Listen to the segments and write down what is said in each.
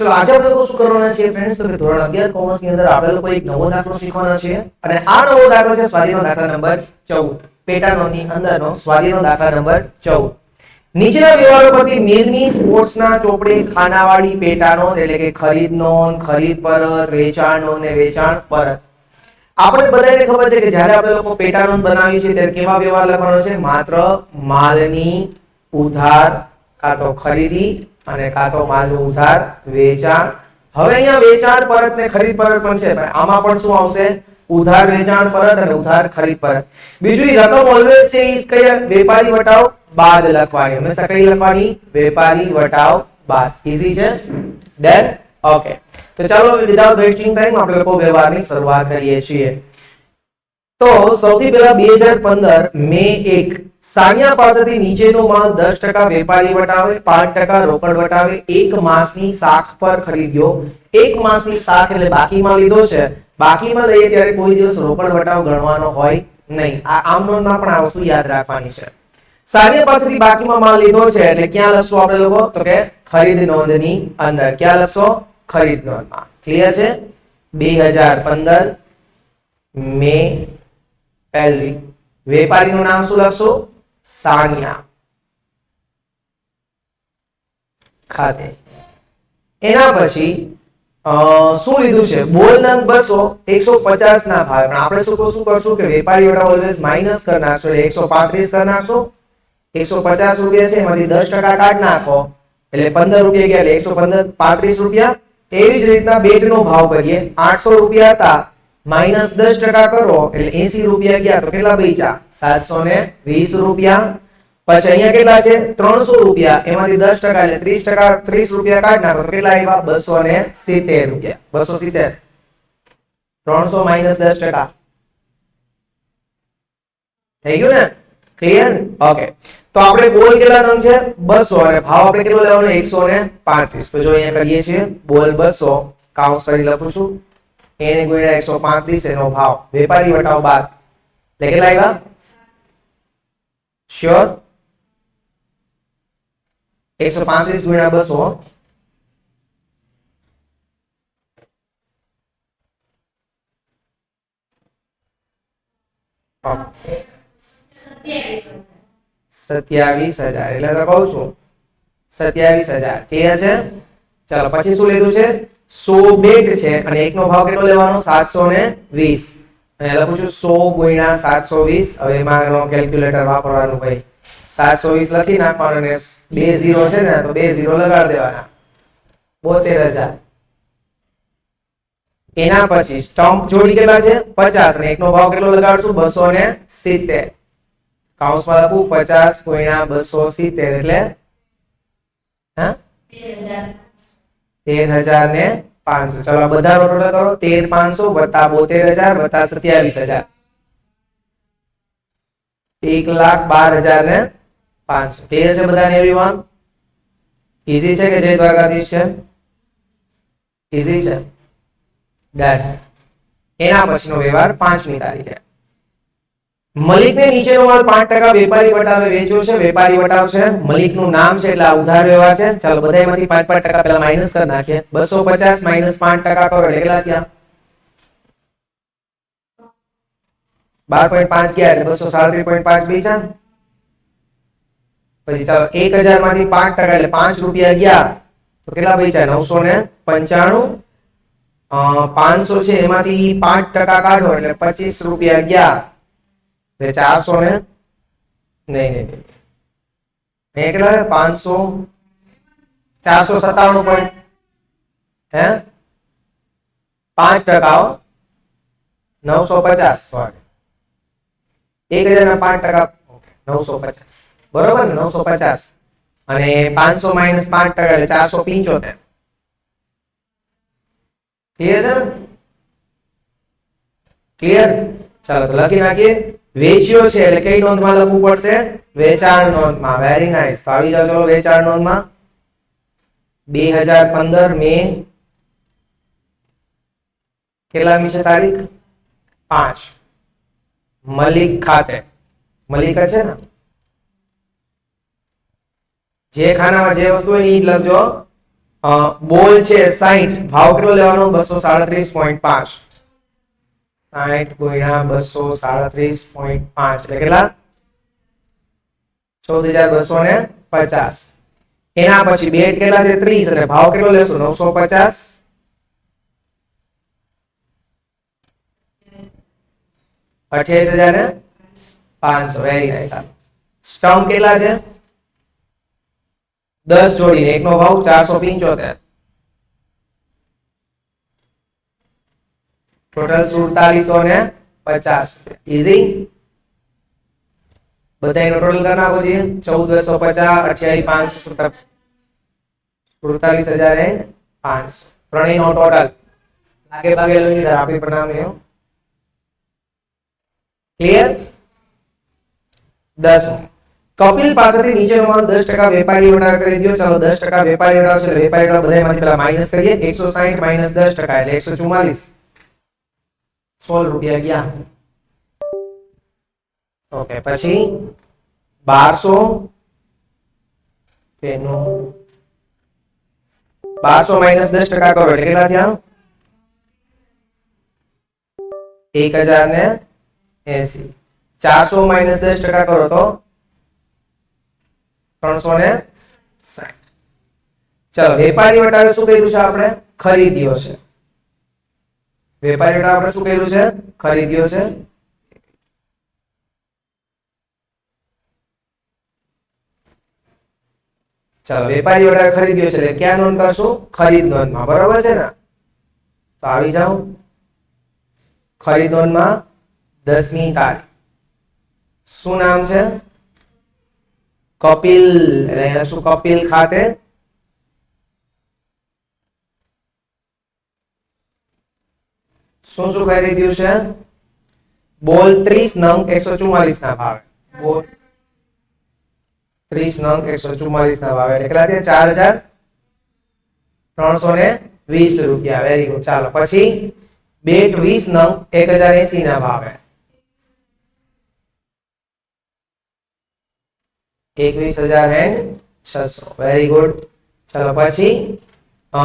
ચલો આજે આપણે લોકો શું કરવાના છે ફ્રેન્ડ્સ તો કે ધોરણ 11 કોમર્સની અંદર આપણે લોકો એક નવો દાખલો શીખવાના છે અને આ નવો દાખલો છે સ્વાધીનો દાખલા નંબર 14 પેટાનો ની અંદરનો સ્વાધીનો દાખલા નંબર 14 નીચેના વ્યવહારો પરથી નિર્મી સ્પોર્ટ્સના ચોપડે ખાનાવાળી પેટાનો, એટલે કે ખરીદ નોન ખરીદ પરત વેચાણ નોંધ ને વેચાણ પરત. આપણે બધાને ખબર છે કે જ્યારે આપણે લોકો પેટા નોન બનાવીએ છીએ, ત્યારે કેવા વ્યવહાર લખવાનો છે? માત્ર માલની ઉધાર કાં તો ખરીદી અને કાં તો માલનું ઉધાર, વેચાણ. હવે અહીંયા વેચાણ પરત ને ખરીદ પરત પણ છે આમાં પણ શું આવશે? ઉધાર, વેચાણ પરત અને ઉધાર, ખરીદ પરત. બીજું રકમ ઓલવેઝ છે, ઈ કઈ વેપારી વટાવ, બાદ લખવાની. હંમેશા કઈ લખવાની? વેપારી વટાવ, બાદ. ઈઝી છે? ડન ઓકે તો ચાલો વિધાઉટ વેસ્ટિંગ ટાઈમ આપણે લોકો વ્યવહારની શરૂઆત કરીએ છીએ. તો સૌથી પહેલા બે હજાર પંદર, મે એક સાનિયા પાસેથી નીચેનો માલ દસ ટકા વેપારી વટાવે, પાંચ ટકા રોકડ વટાવે, એક માસની શાખ પર ખરીદ્યો. એક માસની શાખ એટલે બાકીમાં લીધો છે. બાકીમાં લઈએ ત્યારે કોઈ દિવસ રોકડ વટાવ ગણવાનો હોય નહીં. આ આમ પણ આ વસ્તુ યાદ રાખવાની છે. સાનિયા પાસેથી બાકીમાં માલ લીધો છે એટલે ક્યાં લખશો આપણે લોકો? તો કે ખરીદ નોંધની અંદર. ક્યાં લખશો? ખરીદ નોંધમાં. ક્લિયર છે? બે હજાર પંદર મે પહેલી. વેપારીનું નામ શું લખશો? સાનિયા. ખાતે. એના પછી શું લીધું છે? બોલ નંગ બસો, એકસો પચાસ ના ભાવે. પણ આપણે શું શું કરશું કે વેપારી વટા ઓલવેઝ માઇનસ કરી નાખશો એકસો પાંત્રીસ કરી નાખશો. એકસો પચાસ રૂપિયા છે, એમાંથી દસ ટકા કાઢ નાખો. એટલે પંદર રૂપિયા ગયા, એટલે એકસો પંદર, પાંત્રીસ રૂપિયા. એવી જ રીતના બેટ નો ભાવ કરીએ. આઠસો રૂપિયા હતા. માઇનસ દસ ટકા કરો એટલે એસી રૂપિયા ગયા તો કેટલા બચ્યા સાતસો ને વીસ રૂપિયા. પછી અહીંયા કેટલા છે? ત્રણસો રૂપિયા. એમાંથી દસ ટકા એટલે ત્રીસ ટકા, ત્રીસ રૂપિયા કાઢ નાખો તો કેટલા આવ્યા? બસો ને સિત્તેર રૂપિયા. બસો સિત્તેર. ત્રણસો માઇનસ દસ ટકા. થઈ ગયું ને? ક્લિયર ઓકે તો આપણે બોલ કેટલા નંગ છે? બસો. અને ભાવ આપણે કેટલો લેવાનો? એકસો ને પાંત્રીસ. તો જો અહીંયા કરીએ છીએ, બોલ બસો. કાઉન્સ કરી લખું છું. એને ગુણ્યા એકસો પાંત્રીસ એનો ભાવ. વેપારી વટાવ બાદ. એટલે કેટલા આવ્યા? શ્યોર એકસો પાંત્રીસ ગુણ્યા બસો. સત્યાવીસ હજાર. એટલે તો કહું છું, સત્યાવીસ હજાર. ક્લિયર છે? ચાલો, પછી શું લીધું છે? સો બેટ છે અને એકનો ભાવ કેટલો લેવાનો? સાતસો ને વીસ. અને લખું છું સો ગુણ્યા સાતસો વીસ. હવે એમાં કેલ્ક્યુલેટર વાપરવાનું ભાઈ. સાતસો વીસ લખી નાખવાનું અને બે ઝીરો છે ને, તો બે ઝીરો લગાડી દેવાના. બોતેર હજાર. એના પછી સ્ટમ્પ જોડી કેટલા છે? પચાસ. અને એકનો ભાવ કેટલો લગાડશું? બસો ને સિત્તેર. કાઉન્સમાં લખું, પચાસ ગુણ્યા બસો સિત્તેર એટલે, હા? તેર હજાર ને પાંચસો. ચલો બધાનો ટોટલ કરો. તેર પાંચસો વત્તા બોતેર હજાર વત્તા સત્યાવીસ હજાર. એક લાખ બાર હજાર ને પાંચસો. ક્લિયર છે બધાને એવરીવન ઈઝી છે કે જય દ્વારકાધીશ છે? ઈઝી છે? ડન એના પછીનો વ્યવહાર પાંચમી તારીખે. મલિકને નીચેનો માલ પાંચ ટકા વેપારી વટાવે વેચ્યો છે, વેપારી વટાવ છે મલિકનું નામ છે એટલે આ ઉધાર વ્યવહાર છે. ચાલો બધા એમાંથી પાંચ પાંચ ટકા પહેલા માઇનસ કરી નાખીએ. બસો પચાસ માઇનસ પાંચ ટકા કરો એટલે કેટલા થયા? બાર પોઈન્ટ પાંચ ગયા એટલે બસો સાડત્રીસ પોઈન્ટ પાંચ બેચા પછી ચાલો, એક હજારમાંથી પાંચ ટકા એટલે પાંચ રૂપિયા ગયા. તો કેટલા બેચા નવસો ને પંચાણું પાંચસો છે, એમાંથી પાંચ ટકા કાઢો એટલે પચીસ રૂપિયા ગયા. એટલે ચારસો ને? નહીં નહીં કેટલા? પાંચસો? ચારસો સત્તાણું પોઈન્ટ હે? પાંચ ટકા. નવસો પચાસ. એક હજાર ના પાંચ ટકા. નવસો પચાસ. બરોબર ને? નવસો પચાસ. અને પાંચસો માઇનસ પાંચ ટકા, એટલે ચારસો પિંચોતેર. ક્લિયર છે? ક્લિયર ચાલો લખી નાખીએ. વેચ્યો છે એટલે કઈ નોંધમાં લખવું પડશે? વેચાણ નોંધમાં. વેરી નાઇસ તો આવી જાવ ચલો વેચાણ નોંધમાં. બે હજાર પંદર મે કેટલામી છે તારીખ? પાંચ. મલિક ખાતે. મલિક છે ને? જે ખાનામાં જે વસ્તુ હોય એ લખજો. બોલ છે સાઈઠ. ભાવ કેટલો લેવાનો? બસો સાડત્રીસ પોઈન્ટ પાંચ. સાઈઠ ગુણ્યા બસો સાડત્રીસ પોઈન્ટ પાંચ. એટલે કેટલા? ચૌદ હજાર બસો ને પચાસ. એના પછી બેટ કેટલા છે? ત્રીસ. અને ભાવ કેટલો લેશો? નવસો પચાસ. અઠ્યાવીસ હજાર ને પાંચસો. વેરી નાઇસ સ્ટમ્પ કેટલા છે? દસ જોડીને એકનો ભાવ ચારસો પંચોતેર. ટોટલ સુડતાલીસો ને પચાસ. ઇઝી બધા એનો ટોટલ કરી નાખો છે ચૌદ બસો પચાસ, અઠ્યાવીસ, પાંચસો, સત્તર. સુડતાલીસ હજાર એન્ડ પાંચસો. ત્રણેયનો ટોટલ લાગે ભાગે લઈ લીધા આપી પ્રણામ એવો ક્લિયર દસ કપિલ પાસેથી નીચેનો માલ દસ ટકા વેપારી વટાવ કરી દો ચાલો દસ ટકા વેપારી વટાવ છે એટલે વેપારી વટાવ બધામાંથી પેલા માઇનસ કરીએ. એકસો સાહીઠ માઇનસ દસ ટકા એટલે એકસો ચુમ્માલીસ સોળ રૂપિયા ગયા. ઓકે, પછી બારસો, તેનું બારસો માઇનસ દસ ટકા કરો એટલે કેટલા થયા? એક હજાર ને એસી. ચારસો માઇનસ દસ ટકા કરો તો ત્રણસો ને સાઠ. ચાલો, વેપારી વટાવે શું કર્યું છે આપણે? ખરીદ્યો છે. વેપારી વટાવે આપણે શું કર્યું છે? ખરીદ્યો છે. ચાલો, વેપારી વટાવે ખરીદ્યો છે, એટલે ક્યાં નોંધ કરશું? ખરીદ નોંધમાં, બરાબર છે ને? તો આવી જાઓ. ખરીદ નોંધમાં દસમી તારીખ. શું નામ છે? કપિલ. એટલે શું? કપિલ ખાતે શું શું ખરીદ્યું છે? બોલ ત્રીસ નંગ એકસો ચુમ્માલીસ ના ભાવે. બોલ. ત્રીસ નંગ એકસો ચુમ્માલીસ ના ભાવે. એટલે કેટલા થયા? ચાર હજાર ત્રણસો ને વીસ રૂપિયા. વેરી ગુડ ચાલો, પછી બેટ વીસ નંગ એક હજાર એસી ના ભાવે. એકવીસ હજાર એન્ડ છસો. વેરી ગુડ ચાલો, પછી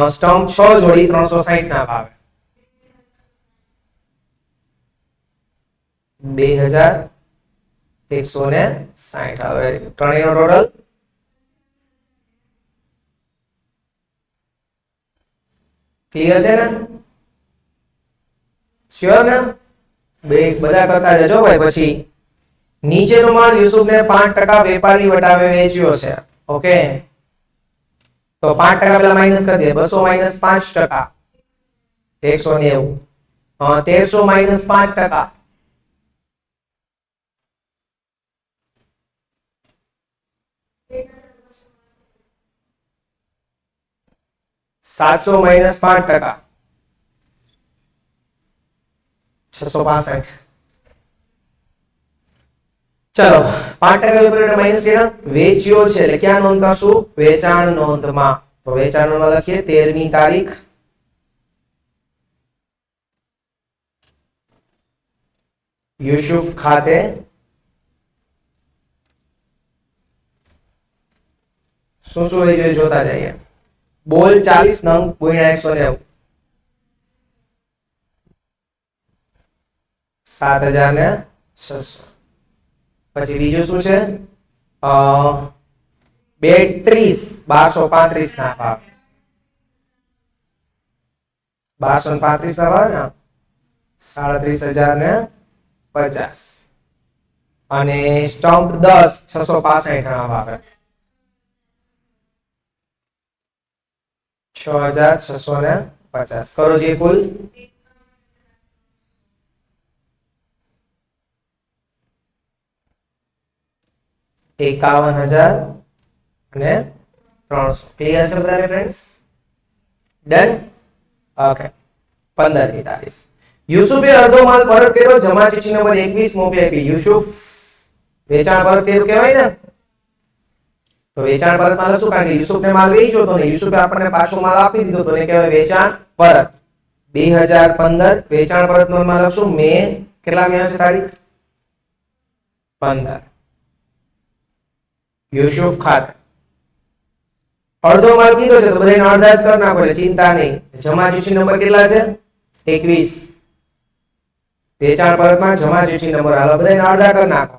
સ્ટમ્પ છ જોડી ત્રણસો સાહીઠ ના ભાવે. બે હજાર એકસો ને સાહીઠ ત્રણેય ત્રણેયનો ટોટલ ક્લિયર છે ને? શ્યોર ને? બે બધા કરતા જજો ભાઈ, પછી નીચેનો માલ યુસુફને પાંચ ટકા વેપારી વટાવે વેચ્યો છે. ઓકે? તો પાંચ ટકા પેલા માઇનસ કરી દે. બસો માઇનસ પાંચ ટકા. એકસો નેવું. તેરસો માઇનસ પાંચ ટકા. સાતસો માઇનસ પાંચ ટકા છસો પાસઠ ચલો પાંચ ટકા વેપારી માઇનસ કર્યા વેચ્યો છે એટલે ક્યાં નોંધ કરશું વેચાણ નોંધમાં તો વેચાણ નોંધમાં લખીએ તેરમી તારીખ યુસુફ ખાતે શું શું રહી જોઈએ જોતા જઈએ બોલ ચાલીસ નંગ ગુણ્યા એકસો નેવું. સાત હજાર ને છસો. પછી બીજું શું છે? બે ત્રીસ બારસો પાંત્રીસ ના ભાવ બારસો પાંત્રીસ ના ભાવ ને સાડત્રીસ હજાર ને પચાસ. અને સ્ટમ્પ દસ, છસો પાસઠ ના ભાવે હજાર છસો ને પચાસ કરો જે કુલ એકાવન હજાર અને ત્રણસો ક્લિયર છે બધાને ફ્રેન્ડ્સ ડન ઓકે પંદરમી તારીખ યુસુફે અડધો માલ પરત કર્યો જમા ચિઠ્ઠી નંબર એકવીસ મોકલી આપી યુસુફ વેચાણ પરત કર્યું કહેવાય ને તો વેચાણ પરત માલ શું કારણ કે યુસુફને માલ વેચ્યો હતો ને યુસુફે આપણને પાછો માલ આપી દીધો તો એને કહેવાય વેચાણ પરત. બે હજાર પંદર વેચાણ પરત નો માલ લખશું મે કેટલા મે હશે તારીખ? પંદર. યુસુફ ખાતે. અડધો માલ કીધો છે તો બધાને અડધા જ કરી નાખો એટલે ચિંતા નહીં. જમા ચૂંટણી નંબર કેટલા છે? એકવીસ. વેચાણ પરતમાં જમા ચૂંટણી નંબર. આલો બધાને અડધા કરી નાખો.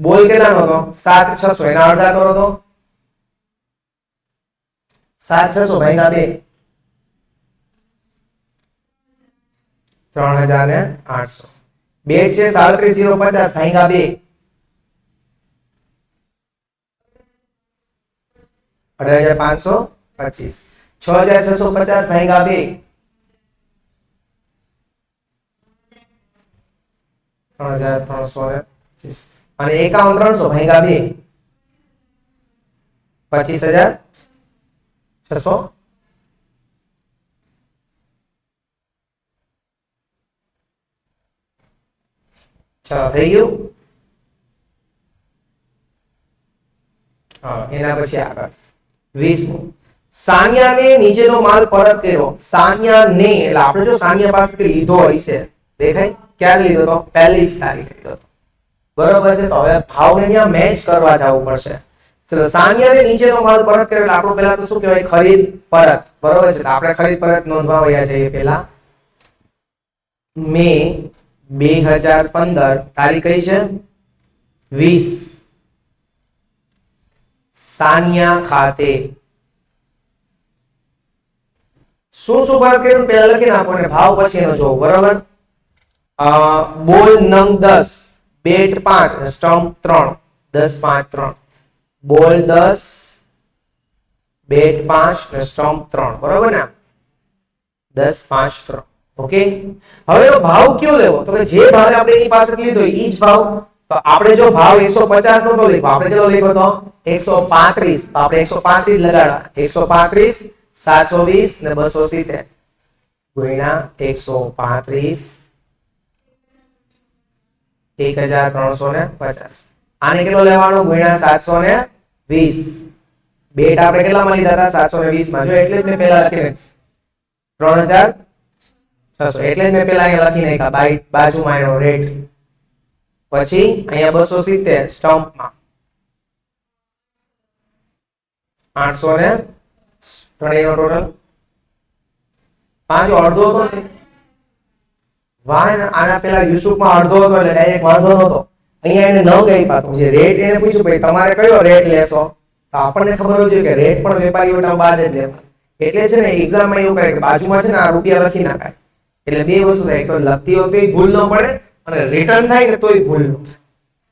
બોલ કેટલાનો હતો? છસો. એના અડધા કરો તો? સાત છસો ભાગ્યા બે ત્રણ હજાર ને આઠસો બેટ છે સાડત્રીસ જીરો પચાસ ભાગ્યા બે અઢાર હજાર પાંચસો પચીસ છ હજાર છસો પચાસ ભાગ્યા બે ત્રણ હજાર ત્રણસો ને પચીસ અને એકાવન ત્રણસો ભાગ્યા બે પચીસ હજાર છસો ચાલો થઈ ગયું હા એના પછી આગળ. વીસમું સાનિયાને નીચેનો માલ પરત કર્યો. સાનિયાને, એટલે આપણે જો સાનિયા પાસેથી લીધો હશે દેખાય? ક્યારે લીધો તો પહેલી જ તારીખે લીધો હતો. બરોબર છે, તો હવે ભાવને ત્યાં મેચ કરવા જવું પડશે. ચલો સાનિયાને નીચેનો માલ પરત કર્યો એટલે આપણું પહેલા તો શું કહેવાય? ખરીદ પરત. બરોબર છે? આપણે ખરીદ પરત નોંધવા જઈએ પહેલા. મે બે હજાર પંદર તારીખ કઈ છે? વીસ. સાનિયા ખાતે. શું શું વાત કર્યું? પહેલા લખી નાખો અને ભાવ પછી એનો જોવો. બરોબર? બોલ નંગ દસ. બેટ પાંચ. સ્ટમ્પ ત્રણ. દસ પાંચ ત્રણ. બોલ દસ, બેટ પાંચ અને સ્ટમ્પ ત્રણ. બરોબર ને દસ, પાંચ, ત્રણ. ઓકે? હવે ભાવ કયો લેવો? તો કે જે ભાવે આપણે એની પાસે લીધો એ જ ભાવ. તો આપણે જો ભાવ 150 નો લીધો આપણે કેટલો લીધો તો? 135 તો આપણે 135 લગાડવા. 135 720 ને 270 ગુણ્યા 135 1350 આને કેટલો લેવાનો? ગુણ્યા 720 બેટ આપણે કેટલામાં લીધા હતા 720 માં જો એટલે જ મેં પેલા લખી નાખ્યું 3000 છસો. એટલે જ મેં પેલા અહીંયા લખી નાખ્યા. બાય બાજુમાં એનો રેટ પછી અહીંયા બસો સિત્તેર સ્ટમ્પમાં. આઠસો ને ત્રણેયનો ટોટલ પાંચ અડધો હતો ને. વાહ ને આના પેલા યુસુફમાં અડધો હતો એટલે ડાયરેક્ટ વાંધો નહોતો. અહીંયા એને ન ગઈ તો જે રેટ એને પૂછ્યું, ભાઈ, તમારે કયો રેટ લેશો? તો આપણને ખબર જોઈએ કે રેટ પણ વેપારીઓના બાદ જ લેવા એટલે છે ને એક્ઝામમાં એવું કરે કે બાજુમાં છે ને આ રૂપિયા લખી નાખાય. એટલે બે વસ્તુ થાય. તો લખતી વખતે ભૂલ ન પડે અને રિટર્ન થાય ને તોય ભૂલ ન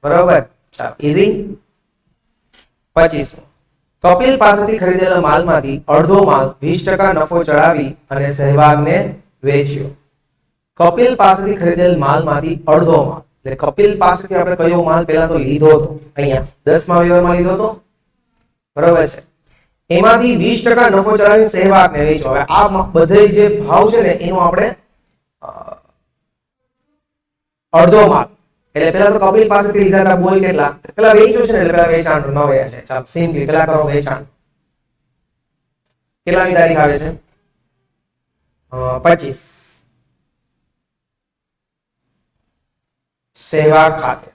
બરોબર? ચાલો ઈઝી પચીસમો કપિલ પાસેથી ખરીદેલા માલમાંથી અડધો માલ વીસ ટકા નફો ચડાવી અને સહેવાગને વેચ્યો. કપિલ પાસેથી ખરીદેલ માલમાંથી અડધો માલ એટલે કપિલ પાસેથી આપણે કયો માલ પહેલા તો લીધો હતો? અહીંયા દસમા વ્યવહારમાં લીધો હતો? બરોબર છે. એમાંથી વીસ ટકા નફો ચડાવી સહેવાગને વેચો. હવે આ બધે જે ભાવ છે ને, એનો આપણે અડધો માલ. એટલે પેલા તો કપિલ પાસેથી લીધા હતા બોલ કેટલા? પેલા વેચ્યું છે ને, એટલે પેલા વેચાણ ન વયા છે. ચાલ સિમ્પલી પેલા કરો વેચાણ? કેટલાની તારીખ આવે છે? પચીસ. સેવા ખાતે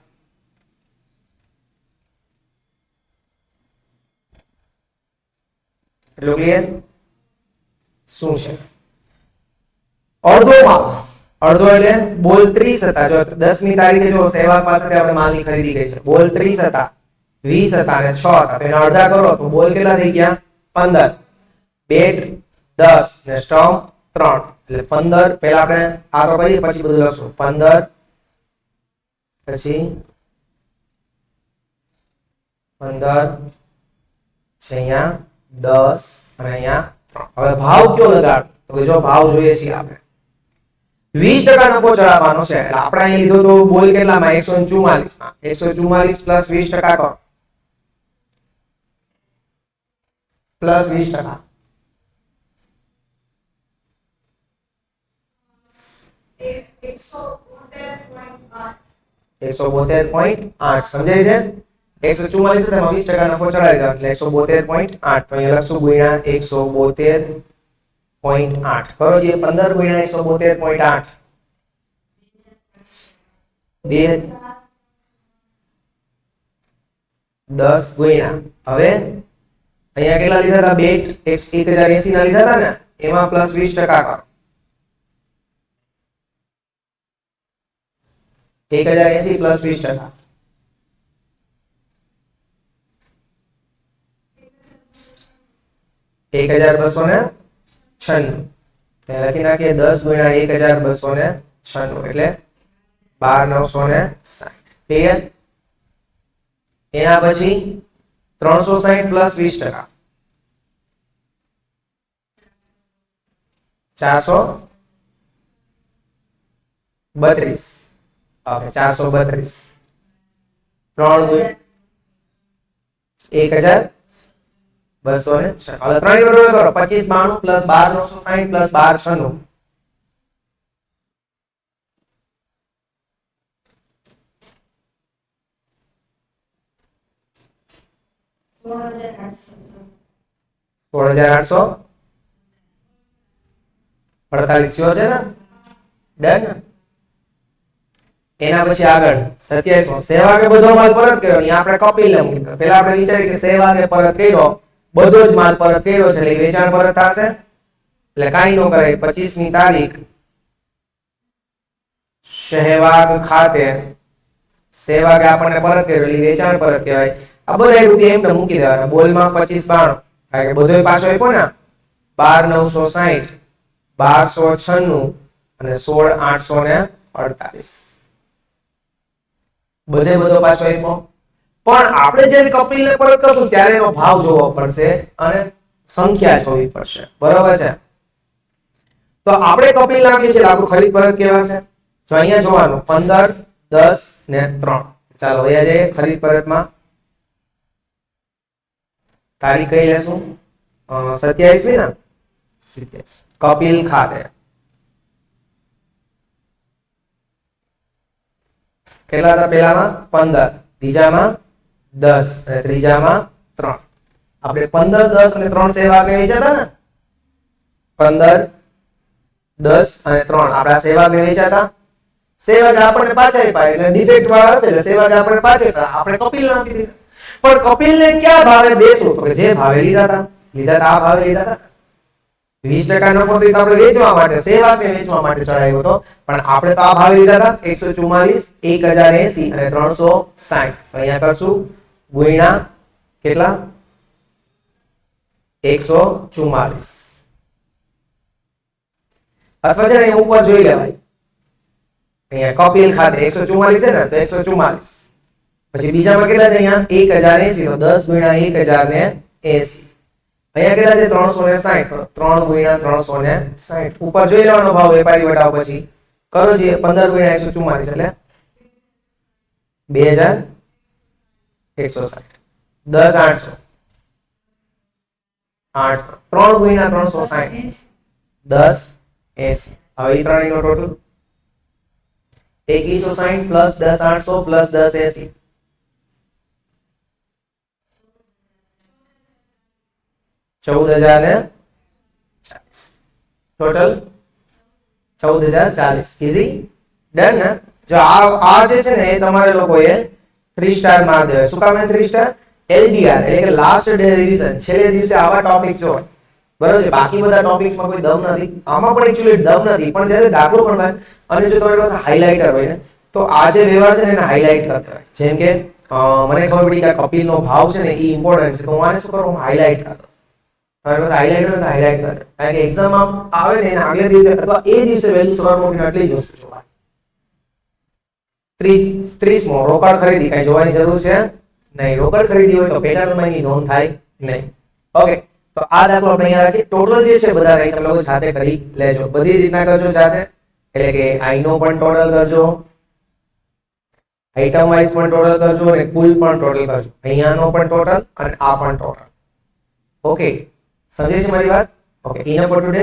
એટલું ક્લિયર શું છે અડધો માલ અડધો એટલે બોલ ત્રીસ હતા જો દસમી તારીખે જો સહેવાગ પાસેથી આપણે માલની ખરીદી કરી છે બોલ ત્રીસ હતા વીસ હતા અને છ હતા તો એના અડધા કરો તો બોલ કેટલા થઈ ગયા પંદર બેટ દસ ને સ્ટમ્પ ત્રણ એટલે પંદર પહેલા આપણે આ તો કરીએ પછી બધું લખશું પંદર પછી પંદર અહીંયા દસ અને અહીંયા હવે ભાવ કયો લગાડ? તો જો ભાવ જોઈએ છીએ આપણે. વીસ ટકા નફો ચડાવવાનો છે. આપણે અહીં લીધો તો બોલ કેટલામાં? એકસો ચુમ્માલીસમાં એકસો ચુમ્માલીસ પ્લસ વીસ ટકા કરો. પ્લસ વીસ ટકા. એકસો બોતેર પોઈન્ટ આઠ સમજાય છે એકસો ચુમ્માલીસ તેમાં વીસ ટકા નફો ચડાવી દો એટલે એકસો બોતેર પોઈન્ટ આઠ તો અહીંયા લખશું ગુણ્યા એકસો બોતેર પોઈન્ટ આઠ કરો જે પંદર ગુણ્યા એકસો બોતેર પોઈન્ટ આઠ બે દસ ગુણ્યા હવે અહીંયા કેટલા લીધા હતા? બેટ, એક હજાર એસી ના લીધા હતા ને? એમાં પ્લસ વીસ ટકા કરો। એક હજાર એસી પ્લસ વીસ ટકા. એક હજાર બસો ને છન્નું. લખી નાખીએ દસ ગુણ્યા એક હજાર બસો ને છન્નું, એટલે બાર, નવસો ને સાઠ. ક્લિયર એના પછી ત્રણસો સાઠ પ્લસ વીસ ટકા. ચારસો બત્રીસ. ઓકે ચારસો બત્રીસ. ત્રણ એક હજાર બસો ને ત્રણ કરો પચીસ બાણું પ્લસ બાર નવસો સાહીઠ પ્લસ બાર છનું સોળ હજાર આઠસો. અડતાલીસ છે ને? ડન. એના પછી આગળ સત્યાવીસો સેવા કે બધો માલ પરત કર્યો અહીંયા આપણે કપિલ ને મૂકી આપણે વિચાર્યું કે સેવા કે પરત કર્યો, બધો જ માલ પરત કર્યો છે, એટલે વેચાણ પરત થશે. એટલે કાંઈ ન કરે પચીસની તારીખ, શહેવાગ ખાતે સેવા કે આપણને પરત કર્યો, એટલે વેચાણ પરત કહેવાય. આ બધા રૂપિયા એમને મૂકી દેવાના. બોલમાં પચીસ બાણ. કારણ કે બધો પાછો આપ્યો ને બાર નવસો સાહીઠ બારસો છન્નું અને સોળ આઠસો ને અડતાલીસ. બધે બધો પાછો આપ્યો. પણ આપણે જ્યારે કપિલને પરત કરશું ત્યારે એનો ભાવ જોવો પડશે અને સંખ્યા જોવી પડશે. બરોબર છે? તો આપણે કપિલ નાખીએ છે આપણું ખરીદ પરત કહેવાશે. જો અહીંયા જોવાનું, પંદર, દસ ને ત્રણ. ચાલો, અહીંયા જઈએ, ખરીદ પરતમાં. તારીખ કઈ લેશું. સત્યાવીસમી ને? સિત્યાવીસ. કપિલ ખાતે. કેટલા હતા પહેલામાં? પંદર. બીજામાં દસ અને ત્રીજામાં ત્રણ. આપણે પંદર, દસ અને ત્રણ સેવા કે વેચાતા ને? પંદર, દસ અને ત્રણ. આપણા સેવા કે વેચાતા સેવા આપણને પાછા એટલે ડિફેક્ટ વાળા હશે એટલે સેવા આપણને પાછા આપણે કપિલ આપી દીધા. પણ કપિલને ક્યાં ભાવે? દેશું તો જે ભાવે લીધા હતા. લીધા હતા, આ ભાવે લીધા હતા. વીસ ટકા નફો તો આપણે વેચવા માટે, સેવા કે વેચવા માટે ચડાવ્યો હતો. પણ આપણે તો આ ભાવે લીધા હતા, એકસો ચુમ્માલીસ એક હજાર એસી અને ત્રણસો સાઠ. અહીંયા કરશું. ગુણ્યા કેટલા? એકસો ચુમ્માલીસ અથવા છે ને અહીંયા ઉપર જોઈ લેવાય. અહીંયા કપિલ ખાતે એકસો ચુમ્માલીસ છે ને, તો એકસો ચુમ્માલીસ પછી બીજામાં કેટલા છે અહીંયા? એક હજાર એસી દસ ગુણ્યા એક હજાર ને એસી. અહીંયા કેટલા છે? ત્રણસો ને સાઠ ત્રણ ગુણ્યા ત્રણસો ને સાઠ ઉપર જોઈ લેવાનો ભાવ વેપારી વટાવ પછી. કરો છે પંદર ગુણ્યા એકસો ચુમ્માલીસ એટલે બે હજાર એકસો સાઠ દસ આઠસો. આઠસો. ત્રણ ગુણ્યા ત્રણસો સાઠ દસ એસી. હવે એ ત્રણેયનો ટોટલ એકવીસો સાઠ પ્લસ દસ આઠસો પ્લસ દસ એસી. ચૌદ હજાર ચાલીસ. ટોટલ ચૌદ હજાર ચાલીસ. ઇઝી ડન જો આ આ જે છે ને, એ તમારે લોકોએ થ્રી સ્ટાર માર્ક દેવાય. શું કામ થ્રી સ્ટાર એલડીઆર એટલે કે લાસ્ટ ડે રિવિઝન છેલ્લે દિવસે આવા ટોપિક્સ જો બરાબર છે? બાકી બધા ટોપિક્સમાં કોઈ દમ નથી. આમાં પણ એકચ્યુઅલી દમ નથી, પણ જ્યારે દાખલો પણ થાય, અને જો તમારી પાસે હાઇલાઇટર હોય ને, તો આ જે વ્યવહાર છે ને, એને હાઇલાઇટ કરતા હોય જેમ કે મને ખબર પડી કે કપિલનો ભાવ છે ને, એ ઇમ્પોર્ટન્ટ છે. તો હું આને શું કરું? હાઇલાઇટ કરું તમારી પાસે હાઇલાઇટ એક્ઝામ આવે ને એ દિવસે વહેલું સવાર ઉઠીને આટલી જ વસ્તુ ત્રીસ ત્રીસમો રોકડ ખરીદી. જોવાની જરૂર છે? નહીં. રોકડ ખરીદી હોય તો પેટા નંબરની નોંધ થાય? નહીં. ઓકે. તો આ દાખલો અહીંયા રાખીએ. ટોટલ જે છે બધા લોકો જાતે કરી લેજો. બધી રીતના કરજો જાતે. એટલે કે આઈનો પણ ટોટલ કરજો. આઈટમ પણ ટોટલ કરજો અને કુલ પણ ટોટલ કરજો. અહીંયાનો પણ ટોટલ અને આ પણ ટોટલ ઓકે. સમજે છે મારી વાત ઓકે ઇનફ ફોર ટુડે